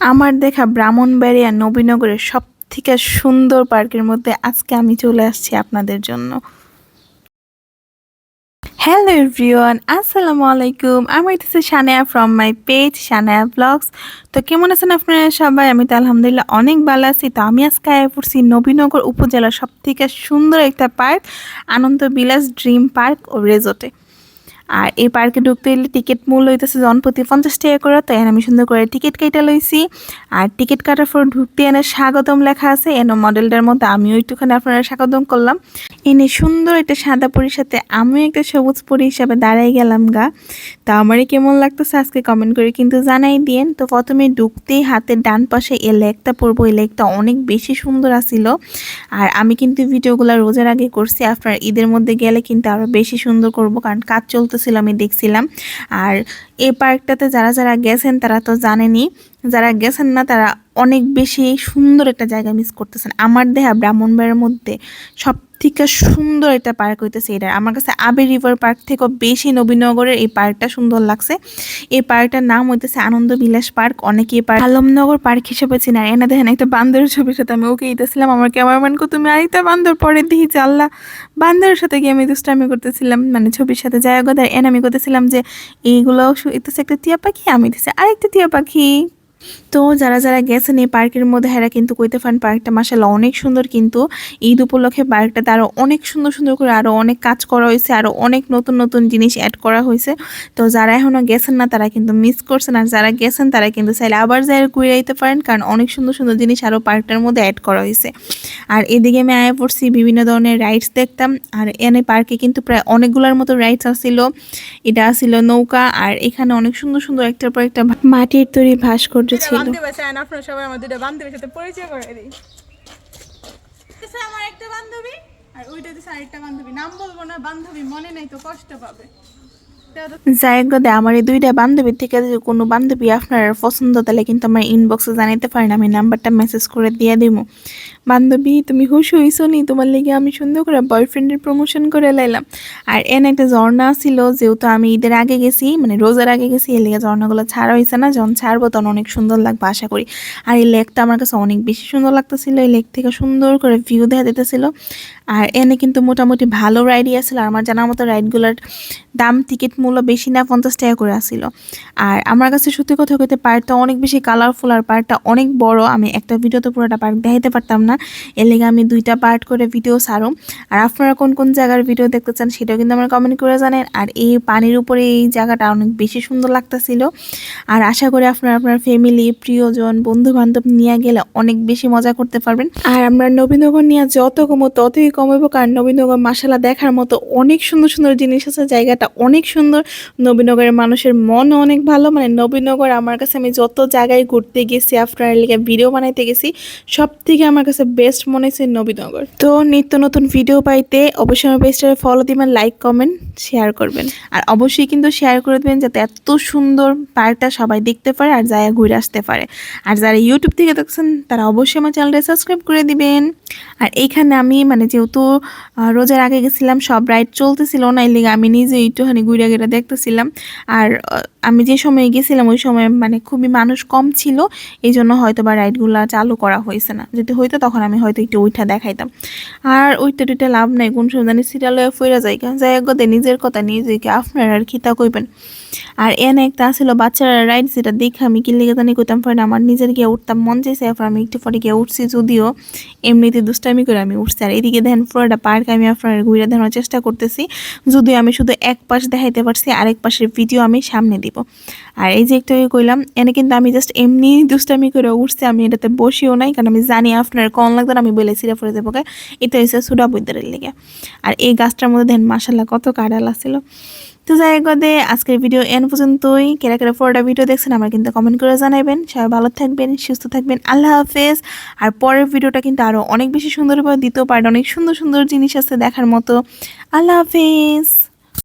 আমার দেখা ব্রাহ্মণবাড়িয়া নবীনগরের সব থেকে সুন্দর পার্কের মধ্যে আজকে আমি চলে আসছি আপনাদের জন্য। হ্যালো এভরিওয়ান আসসালামু আলাইকুম। আমি হইতেছি Sanaya from my page Sanaya blogs তো কেমন আছেন আপনারা সবাই? আমি তো আলহামদুলিল্লাহ অনেক ভালো আছি। তো আমি আজকে আয়া পড়ছি নবীনগর উপজেলার সব থেকে সুন্দর একটা পার্ক, আনন্দ বিলাস ড্রিম পার্ক ও রেজোর্টে আর এই পার্কে ঢুকতে গেলে টিকিট মূল্য হইতেছে জনপ্রতি পঞ্চাশ টাকা করে তো এনে আমি সুন্দর করে টিকিট কেটে লইছি। আর টিকিট কাটার পর ঢুকতে এনে স্বাগতম লেখা আছে, এনে মডেলটার মধ্যে আমিও একটুখানি আপনারা স্বাগতম করলাম। এনে সুন্দর একটা সাদা পরির সাথে আমিও একটা সবুজ পরি হিসাবে দাঁড়াই গেলাম গা। তা আমারই কেমন লাগতেছে আজকে কমেন্ট করে কিন্তু জানাই দিয়েন। তো প্রথমে ঢুকতেই হাতের ডান পাশে এই লেকটা পরবো, এই লেকটা অনেক বেশি সুন্দর আসিল আর আমি কিন্তু ভিডিওগুলো রোজার আগে করছি, আপনার ঈদের মধ্যে গেলে কিন্তু আরও বেশি সুন্দর করব, কারণ কাজ চলতেছিল আমি দেখছিলাম। আর এই পার্কটাতে যারা যারা গেছেন, তারা তো জানেনি যারা গেছেন না, তারা অনেক বেশি সুন্দর একটা জায়গা মিস করতেছেন। আমার দেহা ব্রাহ্মণবাড়ির মধ্যে সব থেকে সুন্দর একটা পার্ক হইতেছে এটা। আমার কাছে আবে রিভার পার্ক থেকেও বেশি নবীনগরের এই পার্কটা সুন্দর লাগছে। এই পার্কটার নাম হইতেছে আনন্দ বিলাস পার্ক অনেকে এই পার্ক আলমনগর পার্ক হিসেবে চিনে আর এনা দেখেন একটা বান্দরের ছবির সাথে আমি ওকে দিতেছিলাম। আমার ক্যামেরাম্যানকে তুমি আরেকটা বান্দর পরে দিই আল্লাহ। বান্দরের সাথে গিয়ে আমি দুষ্টামি করতেছিলাম মানে ছবির সাথে যায় গদার এন আমি করতেছিলাম যে, এইগুলো ইতেছে একটা টিয়া পাখি, আমি দিতেছে আরেকটা টিয়া পাখি। তো যারা যারা গেছেন এই পার্কের মধ্যে, হেরা কিন্তু কইতে পারেন পার্কটা মাসাল্লাহ অনেক সুন্দর কিন্তু ঈদ উপলক্ষে পার্কটাতে আরও অনেক সুন্দর সুন্দর করে আরও অনেক কাজ করা হয়েছে আরও অনেক নতুন নতুন জিনিস অ্যাড করা হয়েছে। তো যারা এখনও গেছেন না, তারা কিন্তু মিস করছেন আর যারা গেছেন, তারা কিন্তু চাইলে আবার যাই ঘুরে আইতে পারেন কারণ অনেক সুন্দর সুন্দর জিনিস আরও পার্কটার মধ্যে অ্যাড করা হয়েছে। আর এদিকে আমি আয়া পড়ছি বিভিন্ন ধরনের রাইডস দেখতাম আর এনে পার্কে কিন্তু প্রায় অনেকগুলোর মতো রাইডস আসছিল এটা আসছিল নৌকা আর এখানে অনেক সুন্দর সুন্দর একটার পর একটা মাটির তৈরি ভাস্কর্য ছিল। বান্ধবী চান আপনারা সবাই আমার দুটো বান্ধবীর সাথে পরিচয় করে দিই আমার একটা বান্ধবী আর ওইটা দিচ্ছে আরেকটা বান্ধবী। নাম বলব না বান্ধবী মনে নাই তো কষ্ট পাবে। জায়গা দে আমার এই দুইটা বান্ধবীর থেকে যদি কোনো বান্ধবী আপনার পছন্দ তাহলে কিন্তু আমার ইনবক্সে জানাইতে পারেন আমি নাম্বারটা মেসেজ করে দিয়ে দিব বান্ধবী, তুমি হুশ হইছো নি তোমার লেগে আমি সুন্দর করে বয়ফ্রেন্ডের প্রমোশন করে লাইলাম। আর এন একটা ঝর্ণা ছিল, যেহেতু আমি ঈদের আগে গেছি মানে রোজার আগে গেছি, এর লেগে ঝর্ণাগুলো ছাড়া হয়েছে না, যখন ছাড়বো তখন অনেক সুন্দর লাগবে, আশা করি। আর এই লেকটা আমার কাছে অনেক বেশি সুন্দর লাগতেছিল, এই লেক থেকে সুন্দর করে ভিউ দেখা যেতেছিল আর এনে কিন্তু মোটামুটি ভালো রাইডই আছিল, আর আমার জানার মতো রাইডগুলোর দাম টিকিট মূল্য বেশি না, পঞ্চাশ টাকা করে আসছিল আর আমার কাছে সত্যি কথা কইতে, পার্কটা অনেক বেশি কালারফুল আর পার্কটা অনেক বড়, আমি একটা ভিডিওতে পুরোটা পার্ক দেখাইতে পারতাম না। এর লেগে আমি দুইটা পার্ট করে ভিডিও ছাড়ো আর আপনারা কোন কোন জায়গার ভিডিও দেখতে চান সেটাও কিন্তু আমার কমেন্ট করে জানেন। আর এই পানির উপরে এই জায়গাটা অনেক বেশি সুন্দর লাগতেছিল। আর আশা করি আপনারা আপনার ফ্যামিলি প্রিয়জন বন্ধু বান্ধব নিয়ে গেলে অনেক বেশি মজা করতে পারবেন। আর আমরা নবীনগর নিয়ে যত কমো ততই কমাবো। কারণ নবীনগর মাসালা দেখার মতো অনেক সুন্দর সুন্দর জিনিস আছে। জায়গাটা অনেক সুন্দর। নবীনগরের মানুষের মন অনেক ভালো। মানে নবীনগর আমার কাছে আমি যত জায়গায় ঘুরতে গেছি, আপনার লিগে ভিডিও বানাইতে গেছি সব থেকে আমার কাছে বেস্ট মনে হয়েছে নবীনগর। তো নিত্য নতুন ভিডিও পাইতে অবশ্যই আমার পেজটাকে ফলো দিবেন লাইক কমেন্ট শেয়ার করবেন। আর অবশ্যই কিন্তু শেয়ার করে দেবেন যাতে এত সুন্দর পার্কটা সবাই দেখতে পারে আর যায় ঘুরে আসতে পারে। আর যারা ইউটিউব থেকে দেখছেন, তারা অবশ্যই আমার চ্যানেলটা সাবস্ক্রাইব করে দিবেন। আর এইখানে আমি মানে যেহেতু রোজার আগে গেছিলাম, সব রাইড চলতেছিল না, এর লেগে আমি নিজে একটুখানি ঘুরে ঘুরে দেখতেছিলাম। আর আমি যে সময়ে গেছিলাম, ওই সময় মানে খুবই মানুষ কম ছিল এই জন্য হয়তো বা রাইডগুলো চালু করা হয়েছে না। যদি হইতো তখন আমি হয়তো একটু ওইটা দেখাইতাম। আর ওইটা টুইটা লাভ নাই কোন জানি সিরিয়াল ফিরে যায় যাই গদে নিজের কথা নিজেকে আপনার আর কি তা কইবেন? আর এনে একটা ছিল বাচ্চারা রাইড যেটা দেখে আমি কি লেগে জানি কইতাম, পরে আমার নিজের গিয়ে উঠতাম, মন চাইছে, এরপর আমি একটু পরে গিয়ে উঠছি, যদিও এমনিতে দুষ্টামি করে আমি উঠছি। আর এদিকে দেখেন পুরোটা পার্ক, আমি আপনার ঘুরে দেখানোর চেষ্টা করতেছি। যদিও আমি শুধু এক পাশ দেখাইতে পারছি, আরেক পাশের ভিডিও আমি সামনে দিব। আর এই যে একটু কইলাম, এনে কিন্তু আমি জাস্ট এমনি দুষ্টামি করে উঠছি, আমি এটাতে বসিও নাই, কারণ আমি জানি আপনার কম লাগতো আমি বলে সিরা ফরে দেবো এটা হচ্ছে সুডা বৈদ্যারের লেগে। আর এই গাছটার মধ্যে দেখেন মাসাল্লাহ কত কাড়াল আছিল। তো যাই হোক দে, আজকের ভিডিও এন পর্যন্তই। কেরা কেরা পরটা ভিডিও দেখছেন আমার কিন্তু কমেন্ট করে জানাবেন সবাই ভালো থাকবেন, সুস্থ থাকবেন, আল্লাহ হাফেজ। আর পরের ভিডিওটা কিন্তু আরও অনেক বেশি সুন্দরভাবে দ্বিতীয় পার্ট অনেক সুন্দর সুন্দর জিনিস আছে দেখার মতো। আল্লাহ হাফেজ।